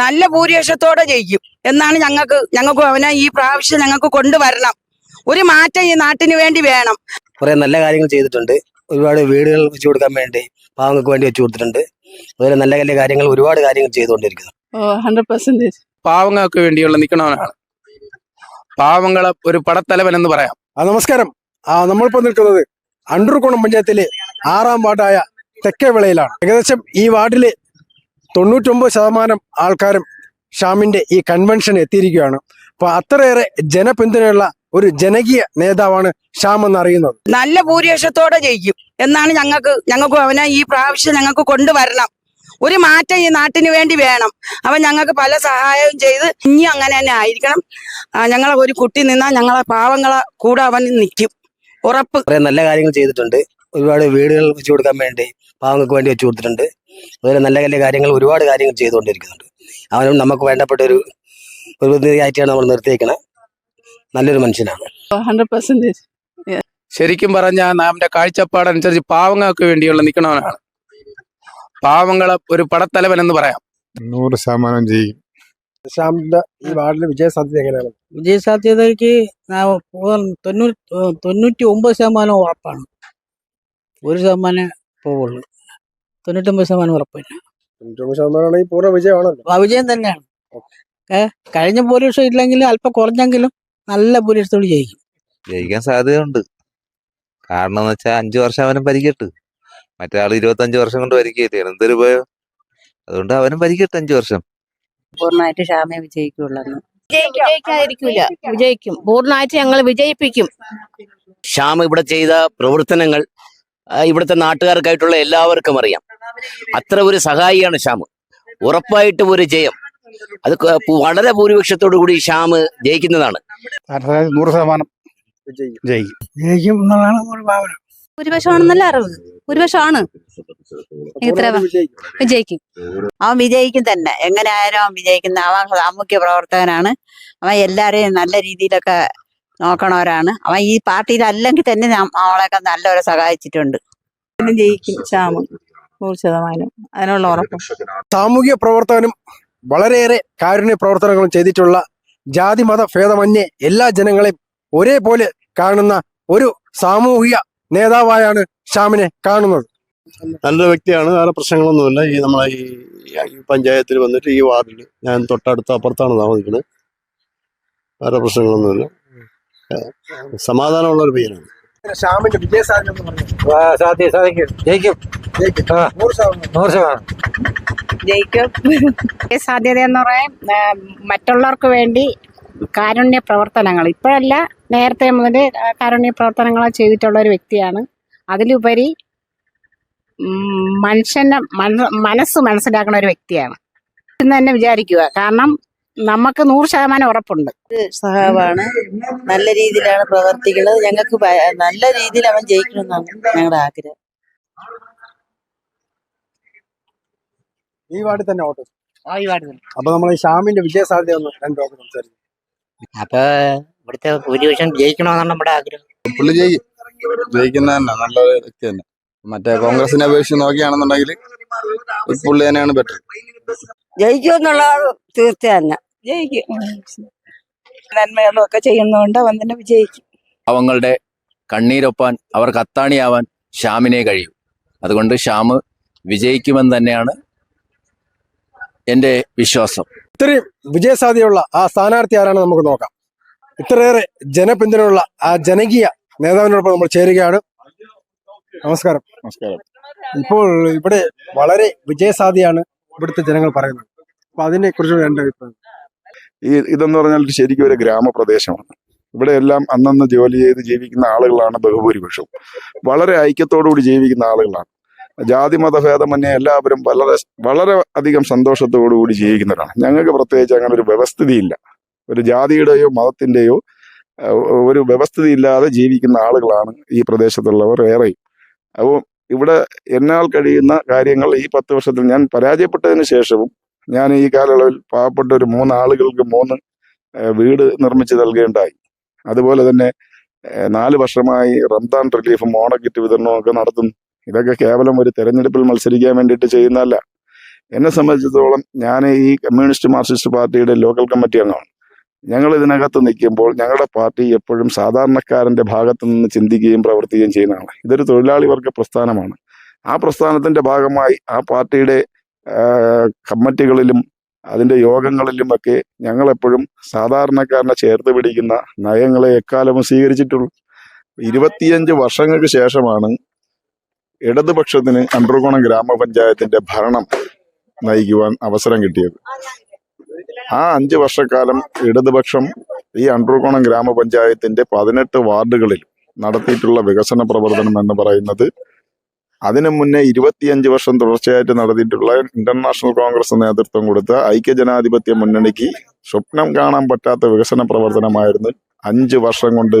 നല്ല ഭൂരിപക്ഷത്തോടെ ജയിക്കും. എന്നാണ് ഞങ്ങൾക്ക് ഞങ്ങൾക്ക് അവനെ ഈ പ്രാവശ്യം ഞങ്ങൾക്ക് കൊണ്ടുവരണം. ഒരു മാറ്റം ഈ നാട്ടിന് വേണ്ടി വേണം. കുറെ നല്ല കാര്യങ്ങൾ ചെയ്തിട്ടുണ്ട്. ഒരുപാട് വീടുകൾ വെച്ചു കൊടുക്കാൻ വേണ്ടി പാവങ്ങൾക്ക് വേണ്ടി വെച്ചു കൊടുത്തിട്ടുണ്ട്. അതുപോലെ നല്ല നല്ല കാര്യങ്ങൾ ഒരുപാട് കാര്യങ്ങൾ ചെയ്തുകൊണ്ടിരിക്കുന്നു. ഹൺഡ്രഡ് പെർസെന്റേജ് പാവങ്ങൾക്ക് വേണ്ടിയുള്ള നിൽക്കണവനാണ് പാവങ്ങളെ ഒരു പടത്തലവൻ എന്ന് പറയാം. ആ നമസ്കാരം. ആ നമ്മളിപ്പോ നിൽക്കുന്നത് അണ്ടൂർകുളം പഞ്ചായത്തിലെ ആറാം വാർഡായ തെക്കേവിളയിലാണ്. ഏകദേശം ഈ വാർഡിലെ തൊണ്ണൂറ്റൊമ്പത് ശതമാനം ആൾക്കാരും ഷാമിന്റെ ഈ കൺവെൻഷൻ എത്തിയിരിക്കുകയാണ്. അപ്പൊ അത്രയേറെ ജനപിന്തുണയുള്ള ഒരു ജനകീയ നേതാവാണ് ഷാം എന്ന് അറിയുന്നത് നല്ല ഭൂരിപക്ഷത്തോടെ ജയിക്കും. എന്നാണ് ഞങ്ങൾക്ക് ഞങ്ങൾക്ക് അവനെ ഈ പ്രാവശ്യം ഞങ്ങൾക്ക് കൊണ്ടുവരണം. ഒരു മാറ്റം ഈ നാട്ടിന് വേണ്ടി വേണം. അവൻ ഞങ്ങൾക്ക് പല സഹായവും ചെയ്ത് ഇനി അങ്ങനെ തന്നെ ആയിരിക്കണം. ഞങ്ങളെ ഒരു കുട്ടി നിന്നാൽ ഞങ്ങളെ പാവങ്ങളെ കൂടെ അവൻ നിൽക്കും. ഉറപ്പ്. കുറെ നല്ല കാര്യങ്ങൾ ചെയ്തിട്ടുണ്ട്. ഒരുപാട് വീടുകൾ വെച്ചു കൊടുക്കാൻ വേണ്ടി പാവങ്ങൾക്ക് വേണ്ടി വെച്ചു കൊടുത്തിട്ടുണ്ട്. അതുപോലെ നല്ല നല്ല കാര്യങ്ങൾ ഒരുപാട് കാര്യങ്ങൾ ചെയ്തുകൊണ്ടിരിക്കുന്നുണ്ട്. അവനും നമുക്ക് വേണ്ടപ്പെട്ട ഒരു ഒരു പ്രതിനിധിയായിട്ടാണ് നമ്മൾ നിർത്തിയേക്കണത് നല്ലൊരു മനുഷ്യനാണ്. ഹൺഡ്രഡ് പെർസെന്റേജ് ശരിക്കും പറഞ്ഞാൽ നാമിന്റെ കാഴ്ചപ്പാടനുസരിച്ച് പാവങ്ങൾക്ക് വേണ്ടിയുള്ള നിൽക്കണവനാണ് പാവങ്ങളെ ഒരു പടത്തലവൻ എന്ന് പറയാം. നൂറ് ശതമാനം ചെയ്യും ഷാമിന്റെ ഈ വാർഡിലെ വിജയ സാധ്യത എങ്ങനെയാണ് വിജയ സാധ്യതയ്ക്ക് തൊണ്ണൂറ്റി ഒമ്പത് ശതമാനം ഉറപ്പാണ്. ഒരു ശതമാനം പോവുള്ളൂ. തൊണ്ണൂറ്റൊമ്പത് ശതമാനം ഉറപ്പില്ല. തൊണ്ണൂറ്റൊമ്പത് ശതമാനമാണെങ്കിൽ പൂർണ വിജയമാണല്ലോ. ആ വിജയം തന്നെയാണ്. ഏഹ് കഴിഞ്ഞ ഭൂരിപക്ഷം ഇല്ലെങ്കിലും അല്പം കുറഞ്ഞെങ്കിലും നല്ല ഭൂരിപക്ഷത്തോട് ജയിക്കും. ജയിക്കാൻ സാധ്യതയുണ്ട്. കാരണം എന്ന് വെച്ചാൽ അഞ്ചു വർഷം അവനും ഭരിക്കട്ട് മറ്റേ ആൾ ഇരുപത്തഞ്ച് വർഷം കൊണ്ട് ഭരിക്കട്ടെ എന്തൊരു ഉപയോഗം? അതുകൊണ്ട് അവനും ഭരിക്കട്ടെ അഞ്ചു വർഷം. പൂർണമായിട്ട് ഷാമയെ വിജയിക്കുള്ളൂ വിജയിക്കാതിരിക്കില്ല വിജയിക്കും. പൂർണമായിട്ട് ഞങ്ങൾ വിജയിപ്പിക്കും. ശ്യാം ഇവിടെ ചെയ്ത പ്രവർത്തനങ്ങൾ ആ, ഇവിടുത്തെ നാട്ടുകാർക്കായിട്ടുള്ള എല്ലാവർക്കും അറിയാം. അത്ര ഒരു സഹായിയാണ് ശ്യാം ഉറപ്പായിട്ടും ഒരു ജയം. അത് വളരെ ഭൂരിപക്ഷത്തോടു കൂടി ശ്യാം ജയിക്കുന്നതാണ്. നൂറ് ശതമാനം വിജയിക്കും. ജയിക്കും എന്നുള്ളതാണ് ഒരു ഭാവന. ഭൂരിപക്ഷമാണെന്നല്ല അറിവ്. ഭൂരിപക്ഷമാണ്. ഇത്ര പൂർണമായിട്ട് വിജയിക്കും. അവൻ വിജയിക്കും തന്നെ. എങ്ങനെ ആയാലും അവൻ വിജയിക്കുന്ന അവൻ സാമൂഹ്യ പ്രവർത്തകനാണ്. അവൻ എല്ലാരെയും നല്ല രീതിയിലൊക്കെ നോക്കണവരാണ്. അവൻ ഈ പാർട്ടിയിൽ അല്ലെങ്കിൽ തന്നെ അവളെയൊക്കെ നല്ലവരെ സഹായിച്ചിട്ടുണ്ട്. ജയിക്കും ശ്യാമ്. നൂറ് ശതമാനം. അതിനുള്ള ഉറപ്പ്. സാമൂഹ്യ പ്രവർത്തകനും വളരെയേറെ കാരുണ്യ പ്രവർത്തനങ്ങളും ചെയ്തിട്ടുള്ള ജാതി മത ഭേദമന്യേ എല്ലാ ജനങ്ങളെയും ഒരേപോലെ കാണുന്ന ഒരു സാമൂഹിക നേതാവായാണ് ഷാമിനെ കാണുന്നത്. നല്ല വ്യക്തിയാണ്. വേറെ പ്രശ്നങ്ങളൊന്നുമില്ല. ഈ നമ്മളെ ഈ പഞ്ചായത്തിൽ വന്നിട്ട് ഈ വാർഡിൽ ഞാൻ തൊട്ടടുത്ത അപ്പുറത്താണ് താമസിക്കുന്നത് വേറെ പ്രശ്നങ്ങളൊന്നുമില്ല. സമാധാനമുള്ള ഒരു പയ്യനാണ് ഷാമിന്റെ വിജയ സാധ്യത സാധിക്കും ജയിക്കും. നൂറ് ശതമാനം. സാധ്യത എന്ന് പറയാൻ മറ്റുള്ളവർക്ക് വേണ്ടി കാരുണ്യ പ്രവർത്തനങ്ങൾ. ഇപ്പോഴല്ല നേരത്തെ മുതൽ കാരുണ്യ പ്രവർത്തനങ്ങൾ ചെയ്തിട്ടുള്ള ഒരു വ്യക്തിയാണ്. അതിലുപരി മനുഷ്യന്റെ മനസ്സ് മനസ്സിലാക്കുന്ന ഒരു വ്യക്തിയാണ്. എന്ന് തന്നെ വിചാരിക്കുക. കാരണം നമുക്ക് നൂറ് ശതമാനം ഉറപ്പുണ്ട്. സഹാവാണ്. നല്ല രീതിയിലാണ് പ്രവർത്തിക്കുന്നത്. ഞങ്ങൾക്ക് നല്ല രീതിയിൽ അവൻ ജയിക്കണമെന്നാണ് ഞങ്ങളുടെ ആഗ്രഹം. ഈ വാർഡിൽ തന്നെ ഓട്ടം അപ്പൊ നമ്മൾ ഈ ഷാമിന്റെ വിജയ സാധ്യത ഒന്ന് രണ്ടു വാക്ക് സംസാരിക്കും. അപ്പൊ ഇവിടുത്തെ ഭൂരിപക്ഷം ജയിക്കണമെന്നാണ് നമ്മുടെ ആഗ്രഹം. പുള്ളി ജയിക്കും ജയിക്കുന്ന തന്നെ നല്ല വ്യക്തി തന്നെ. മറ്റേ കോൺഗ്രസിനെ അപേക്ഷിച്ച് നോക്കിയാണെന്നുണ്ടെങ്കിൽ പുള്ളി തന്നെയാണ് ബെറ്റർ ജയിക്കുമെന്നുള്ള തീർച്ച തന്നെ ജയിക്കും നന്മകളും ഒക്കെ ചെയ്യുന്നതുകൊണ്ട് അവൻ തന്നെ വിജയിക്കും. അവങ്ങളുടെ കണ്ണീരൊപ്പാൻ അവർക്ക് അത്താണിയാവാൻ ശ്യാമിനെ കഴിയും. അതുകൊണ്ട് ശ്യാമ് വിജയിക്കുമെന്ന് തന്നെയാണ് എന്റെ വിശ്വാസം. ഇത്രയും വിജയസാധ്യതയുള്ള ആ സ്ഥാനാർത്ഥി ആരാണ് നമുക്ക് നോക്കാം. ഇത്രയേറെ ജനപിന്തുണയുള്ള ആ ജനകീയ നേതാവിനോടൊപ്പം നമ്മൾ ചേരുകയാണ്. നമസ്കാരം. നമസ്കാരം. ഇപ്പോൾ ഇവിടെ വളരെ വിജയസാധ്യയാണ് ഇവിടുത്തെ ജനങ്ങൾ പറയുന്നത്. അപ്പൊ അതിനെ കുറിച്ചുള്ള എന്റെ അഭിപ്രായം. ഈ ഇതെന്ന് പറഞ്ഞാൽ ശരിക്കും ഒരു ഗ്രാമപ്രദേശമാണ്. ഇവിടെ എല്ലാം അന്നന്ന് ജോലി ചെയ്ത് ജീവിക്കുന്ന ആളുകളാണ് ബഹുഭൂരിപക്ഷവും വളരെ ഐക്യത്തോടുകൂടി ജീവിക്കുന്ന ആളുകളാണ്. ജാതി മതഭേദമന്യേ എല്ലാവരും വളരെ വളരെ അധികം സന്തോഷത്തോടു കൂടി ജീവിക്കുന്നവരാണ്. ഞങ്ങൾക്ക് പ്രത്യേകിച്ച് അങ്ങനെ ഒരു വ്യവസ്ഥിതിയില്ല. ഒരു ജാതിയുടെയോ മതത്തിന്റെയോ ഒരു വ്യവസ്ഥിതി ഇല്ലാതെ ജീവിക്കുന്ന ആളുകളാണ് ഈ പ്രദേശത്തുള്ളവർ ഏറെയും. അപ്പോൾ ഇവിടെ എന്നാൽ കഴിയുന്ന കാര്യങ്ങൾ ഈ പത്ത് വർഷത്തിൽ ഞാൻ പരാജയപ്പെട്ടതിന് ശേഷവും ഞാൻ ഈ കാലയളവിൽ പാവപ്പെട്ട ഒരു മൂന്ന് ആളുകൾക്ക് മൂന്ന് വീട് നിർമ്മിച്ച് നൽകുകയുണ്ടായി അതുപോലെ തന്നെ നാല് വർഷമായി റംദാൻ റിലീഫും ഓണക്കിറ്റ് വിതരണവും ഒക്കെ നടത്തുന്നു. ഇതൊക്കെ കേവലം ഒരു തെരഞ്ഞെടുപ്പിൽ മത്സരിക്കാൻ വേണ്ടിയിട്ട് ചെയ്യുന്നതല്ല. എന്നെ സംബന്ധിച്ചിടത്തോളം ഞാൻ ഈ കമ്മ്യൂണിസ്റ്റ് മാർക്സിസ്റ്റ് പാർട്ടിയുടെ ലോക്കൽ കമ്മിറ്റി അംഗമാണ്. ഞങ്ങൾ ഇതിനകത്ത് നിൽക്കുമ്പോൾ ഞങ്ങളുടെ പാർട്ടി എപ്പോഴും സാധാരണക്കാരന്റെ ഭാഗത്ത് നിന്ന് ചിന്തിക്കുകയും പ്രവർത്തിക്കുകയും ചെയ്യുന്നതാണ്. ഇതൊരു തൊഴിലാളി വർഗ പ്രസ്ഥാനമാണ്. ആ പ്രസ്ഥാനത്തിന്റെ ഭാഗമായി ആ പാർട്ടിയുടെ കമ്മിറ്റികളിലും അതിന്റെ യോഗങ്ങളിലും ഒക്കെ ഞങ്ങൾ എപ്പോഴും സാധാരണക്കാരനെ ചേർത്ത് പിടിക്കുന്ന നയങ്ങളെ എക്കാലവും സ്വീകരിച്ചിട്ടുള്ളൂ. ഇരുപത്തിയഞ്ച് വർഷങ്ങൾക്ക് ശേഷമാണ് ഇടതുപക്ഷത്തിന് അണ്ടർകോണം ഗ്രാമപഞ്ചായത്തിന്റെ ഭരണം നയിക്കുവാൻ അവസരം കിട്ടിയത്. ആ അഞ്ച് വർഷക്കാലം ഇടതുപക്ഷം ഈ അണ്ടർകോണം ഗ്രാമപഞ്ചായത്തിന്റെ പതിനെട്ട് വാർഡുകളിൽ നടത്തിയിട്ടുള്ള വികസന പ്രവർത്തനം എന്ന് പറയുന്നത് അതിനു മുന്നേ ഇരുപത്തിയഞ്ച് വർഷം തുടർച്ചയായിട്ട് നടത്തിയിട്ടുള്ള ഇന്റർനാഷണൽ കോൺഗ്രസ് നേതൃത്വം കൊടുത്ത ഐക്യജനാധിപത്യ മുന്നണിക്ക് സ്വപ്നം കാണാൻ പറ്റാത്ത വികസന പ്രവർത്തനമായിരുന്നു. അഞ്ച് വർഷം കൊണ്ട്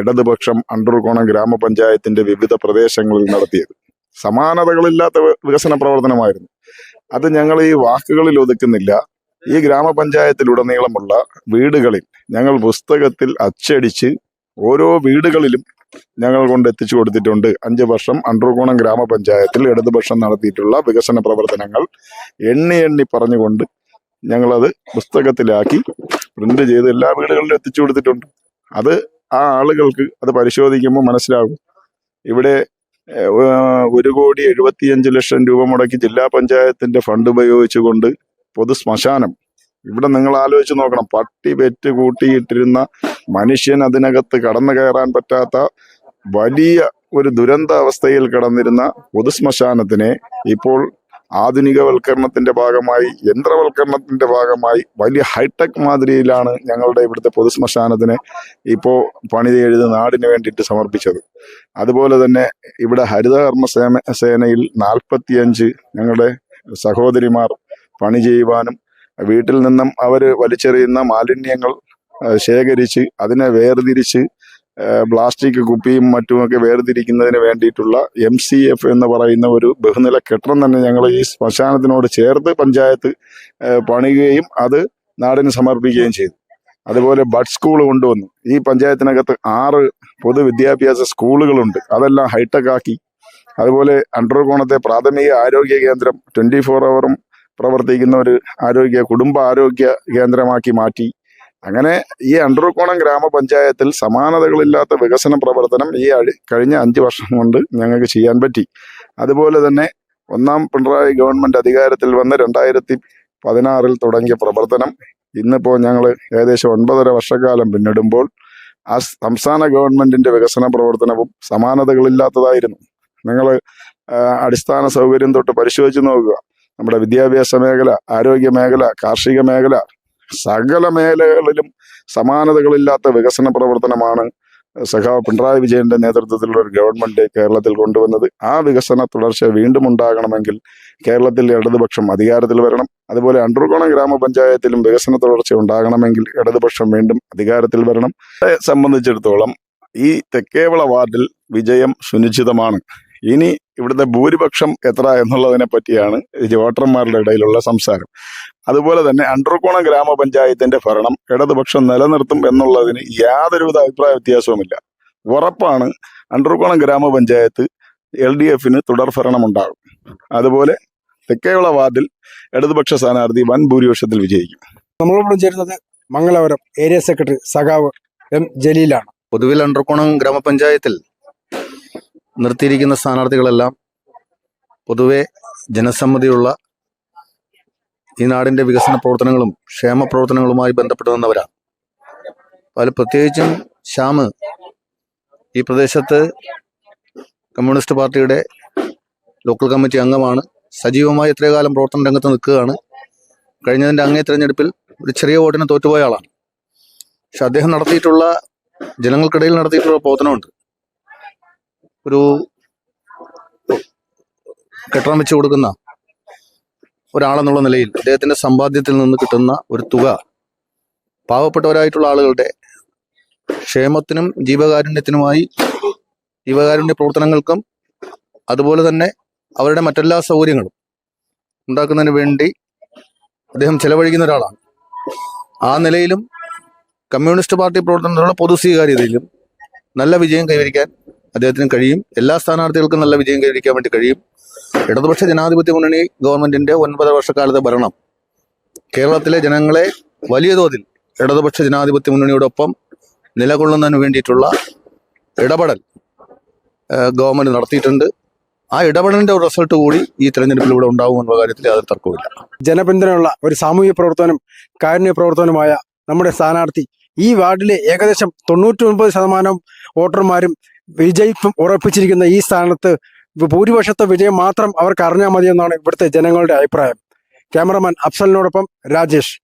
ഇടതുപക്ഷം അണ്ടൂർകോണം ഗ്രാമപഞ്ചായത്തിന്റെ വിവിധ പ്രദേശങ്ങളിൽ നടത്തിയത്. സമാനതകളില്ലാത്ത വികസന പ്രവർത്തനമായിരുന്നു. അത് ഞങ്ങൾ ഈ വാക്കുകളിൽ ഒതുക്കുന്നില്ല. ഈ ഗ്രാമപഞ്ചായത്തിലുടനീളമുള്ള വീടുകളിൽ ഞങ്ങൾ പുസ്തകത്തിൽ അച്ചടിച്ച് ഓരോ വീടുകളിലും ഞങ്ങൾ കൊണ്ട് എത്തിച്ചു കൊടുത്തിട്ടുണ്ട്. അഞ്ച് വർഷം അണ്ടർകോണം ഗ്രാമപഞ്ചായത്തിൽ ഇടതുപക്ഷം നടത്തിയിട്ടുള്ള വികസന പ്രവർത്തനങ്ങൾ എണ്ണി എണ്ണി പറഞ്ഞുകൊണ്ട് ഞങ്ങളത് പുസ്തകത്തിലാക്കി പ്രിന്റ് ചെയ്ത് എല്ലാ വീടുകളിലും എത്തിച്ചു കൊടുത്തിട്ടുണ്ട്. അത് ആ ആളുകൾക്ക് അത് പരിശോധിക്കുമ്പോൾ മനസ്സിലാകും. ഇവിടെ ഒരു കോടി എഴുപത്തിയഞ്ച് ലക്ഷം രൂപ മുടക്കി ജില്ലാ പഞ്ചായത്തിന്റെ ഫണ്ട് ഉപയോഗിച്ചുകൊണ്ട് പൊതു ശ്മശാനം. ഇവിടെ നിങ്ങൾ ആലോചിച്ച് നോക്കണം. പട്ടി വെറ്റ് കൂട്ടിയിട്ടിരുന്ന മനുഷ്യൻ അതിനകത്ത് കടന്നു കയറാൻ പറ്റാത്ത വലിയ ഒരു ദുരന്ത അവസ്ഥയിൽ കിടന്നിരുന്ന പൊതുശ്മശാനത്തിനെ ഇപ്പോൾ ആധുനികവൽക്കരണത്തിന്റെ ഭാഗമായി യന്ത്രവൽക്കരണത്തിന്റെ ഭാഗമായി വലിയ ഹൈടെക് മാതിരിയിലാണ് ഞങ്ങളുടെ ഇവിടുത്തെ പൊതുശ്മശാനത്തിനെ ഇപ്പോൾ പണി എഴുതി നാടിന് വേണ്ടിയിട്ട് സമർപ്പിച്ചത്. അതുപോലെ തന്നെ ഇവിടെ ഹരിതകർമ്മ സേന സേനയിൽ നാൽപ്പത്തിയഞ്ച് ഞങ്ങളുടെ സഹോദരിമാർ പണി ചെയ്യുവാനും വീട്ടിൽ നിന്നും അവർ വലിച്ചെറിയുന്ന മാലിന്യങ്ങൾ ശേഖരിച്ച് അതിനെ വേർതിരിച്ച് പ്ലാസ്റ്റിക് കുപ്പിയും മറ്റുമൊക്കെ വേർതിരിക്കുന്നതിന് വേണ്ടിയിട്ടുള്ള എം സി എഫ് എന്ന് പറയുന്ന ഒരു ബഹുനില കെട്ടിടം തന്നെ ഞങ്ങൾ ഈ ശ്മശാനത്തിനോട് ചേർത്ത് പഞ്ചായത്ത് പണിയുകയും അത് നാടിന് സമർപ്പിക്കുകയും ചെയ്തു. അതുപോലെ ബഡ് സ്കൂൾ കൊണ്ടുവന്നു. ഈ പഞ്ചായത്തിനകത്ത് ആറ് പൊതുവിദ്യാഭ്യാസ സ്കൂളുകളുണ്ട്. അതെല്ലാം ഹൈടെക് ആക്കി. അതുപോലെ അണ്ടർകോണത്തെ പ്രാഥമിക ആരോഗ്യ കേന്ദ്രം ട്വന്റി ഫോർ അവറും പ്രവർത്തിക്കുന്ന ഒരു ആരോഗ്യ കുടുംബ ആരോഗ്യ കേന്ദ്രമാക്കി മാറ്റി. അങ്ങനെ ഈ അണ്ടർകോണം ഗ്രാമപഞ്ചായത്തിൽ സമാനതകളില്ലാത്ത വികസന പ്രവർത്തനം ഈ കഴിഞ്ഞ അഞ്ച് വർഷം കൊണ്ട് ഞങ്ങൾക്ക് ചെയ്യാൻ പറ്റി. അതുപോലെ തന്നെ ഒന്നാം പിണറായി ഗവൺമെന്റ് അധികാരത്തിൽ വന്ന് രണ്ടായിരത്തി പതിനാറിൽ തുടങ്ങിയ പ്രവർത്തനം ഇന്നിപ്പോൾ ഞങ്ങൾ ഏകദേശം ഒൻപതര വർഷക്കാലം പിന്നിടുമ്പോൾ ആ സംസ്ഥാന ഗവൺമെന്റിന്റെ വികസന പ്രവർത്തനവും സമാനതകളില്ലാത്തതായിരുന്നു. നിങ്ങൾ അടിസ്ഥാന സൗകര്യം തൊട്ട് പരിശോധിച്ച് നോക്കുക. നമ്മുടെ വിദ്യാഭ്യാസ മേഖല ആരോഗ്യ മേഖല കാർഷിക മേഖല സകല മേഖലകളിലും സമാനതകളില്ലാത്ത വികസന പ്രവർത്തനമാണ് സഖാവ് പിണറായി വിജയന്റെ നേതൃത്വത്തിലുള്ള ഒരു ഗവൺമെന്റ് കേരളത്തിൽ കൊണ്ടുവന്നത്. ആ വികസന തുടർച്ച വീണ്ടും ഉണ്ടാകണമെങ്കിൽ കേരളത്തിൽ ഇടതുപക്ഷം അധികാരത്തിൽ വരണം. അതുപോലെ അണ്ടർകോണം ഗ്രാമപഞ്ചായത്തിലും വികസന തുടർച്ച ഉണ്ടാകണമെങ്കിൽ ഇടതുപക്ഷം വീണ്ടും അധികാരത്തിൽ വരണം. സംബന്ധിച്ചിടത്തോളം ഈ തെക്കേവള വാർഡിൽ വിജയം സുനിശ്ചിതമാണ്. ഇനി ഇവിടുത്തെ ഭൂരിപക്ഷം എത്ര എന്നുള്ളതിനെ പറ്റിയാണ് ഈ വോട്ടർമാരുടെ ഇടയിലുള്ള സംസാരം. അതുപോലെ തന്നെ അണ്ടർകോണം ഗ്രാമപഞ്ചായത്തിന്റെ ഭരണം ഇടതുപക്ഷം നിലനിർത്തും എന്നുള്ളതിന് യാതൊരുവിധ അഭിപ്രായ വ്യത്യാസവുമില്ല. ഉറപ്പാണ് അണ്ടർകോണം ഗ്രാമപഞ്ചായത്ത് എൽ ഡി എഫിന് തുടർ ഭരണം ഉണ്ടാകും അതുപോലെ തെക്കേയുള്ള വാർഡിൽ ഇടതുപക്ഷ സ്ഥാനാർത്ഥി വൻ ഭൂരിപക്ഷത്തിൽ വിജയിക്കും. നമ്മളോടൊപ്പം ചേരുന്നത് മംഗലാപുരം ഏരിയ സെക്രട്ടറി സഖാവ് എം ജലീലാണ്. പൊതുവിൽ അണ്ടർകോണം ഗ്രാമപഞ്ചായത്തിൽ നിർത്തിയിരിക്കുന്ന സ്ഥാനാർത്ഥികളെല്ലാം പൊതുവെ ജനസമ്മതിയുള്ള ഈ നാടിന്റെ വികസന പ്രവർത്തനങ്ങളും ക്ഷേമ പ്രവർത്തനങ്ങളുമായി ബന്ധപ്പെട്ട് നിന്നവരാണ്. അതിൽ പ്രത്യേകിച്ചും ശ്യാമ് ഈ പ്രദേശത്ത് കമ്മ്യൂണിസ്റ്റ് പാർട്ടിയുടെ ലോക്കൽ കമ്മിറ്റി അംഗമാണ്. സജീവമായി എത്രകാലം പ്രവർത്തന രംഗത്ത് നിൽക്കുകയാണ്. കഴിഞ്ഞതിന്റെ അങ്ങേ തിരഞ്ഞെടുപ്പിൽ ഒരു ചെറിയ വോട്ടിന് തോറ്റുപോയ ആളാണ്. പക്ഷെ അദ്ദേഹം നടത്തിയിട്ടുള്ള ജനങ്ങൾക്കിടയിൽ നടത്തിയിട്ടുള്ള പ്രവർത്തനമുണ്ട്. ഒരു കെട്ടണം വെച്ച് കൊടുക്കുന്ന ഒരാളെന്നുള്ള നിലയിൽ അദ്ദേഹത്തിന്റെ സമ്പാദ്യത്തിൽ നിന്ന് കിട്ടുന്ന ഒരു തുക പാവപ്പെട്ടവരായിട്ടുള്ള ആളുകളുടെ ക്ഷേമത്തിനും ജീവകാരുണ്യത്തിനുമായി ജീവകാരുണ്യ പ്രവർത്തനങ്ങൾക്കും അതുപോലെ തന്നെ അവരുടെ മറ്റെല്ലാ സൗകര്യങ്ങളും ഉണ്ടാക്കുന്നതിന് വേണ്ടി അദ്ദേഹം ചെലവഴിക്കുന്ന ഒരാളാണ്. ആ നിലയിലും കമ്മ്യൂണിസ്റ്റ് പാർട്ടി പ്രവർത്തനത്തിലുള്ള പൊതു സ്വീകാര്യതയിലും നല്ല വിജയം കൈവരിക്കാൻ അദ്ദേഹത്തിന് കഴിയും. എല്ലാ സ്ഥാനാർത്ഥികൾക്കും നല്ല വിജയം കൈവരിക്കാൻ വേണ്ടി കഴിയും. ഇടതുപക്ഷ ജനാധിപത്യ മുന്നണി ഗവൺമെന്റിന്റെ ഒൻപത് വർഷക്കാലത്തെ ഭരണം. കേരളത്തിലെ ജനങ്ങളെ വലിയ തോതിൽ ഇടതുപക്ഷ ജനാധിപത്യ മുന്നണിയോടൊപ്പം നിലകൊള്ളുന്നതിന് വേണ്ടിയിട്ടുള്ള ഇടപെടൽ ഗവൺമെന്റ് നടത്തിയിട്ടുണ്ട്. ആ ഇടപെടലിന്റെ റിസൾട്ട് കൂടി ഈ തെരഞ്ഞെടുപ്പിലൂടെ എന്ന കാര്യത്തിൽ യാതൊരു തർക്കവുമില്ല. ജനപിന്തുണയുള്ള ഒരു സാമൂഹ്യ പ്രവർത്തനം കാരുണ്യ പ്രവർത്തനമായ നമ്മുടെ സ്ഥാനാർത്ഥി ഈ വാർഡിലെ ഏകദേശം തൊണ്ണൂറ്റി ഒൻപത് ശതമാനം വോട്ടർമാരും വിജയിപ്പം ഉറപ്പിച്ചിരിക്കുന്ന ഈ സ്ഥാനത്ത് ഭൂരിപക്ഷത്തെ വിജയം മാത്രം അവർക്ക് അറിഞ്ഞാൽ മതിയെന്നാണ് ഇവിടുത്തെ ജനങ്ങളുടെ അഭിപ്രായം. ക്യാമറമാൻ അഫ്സലിനോടൊപ്പം രാജേഷ്.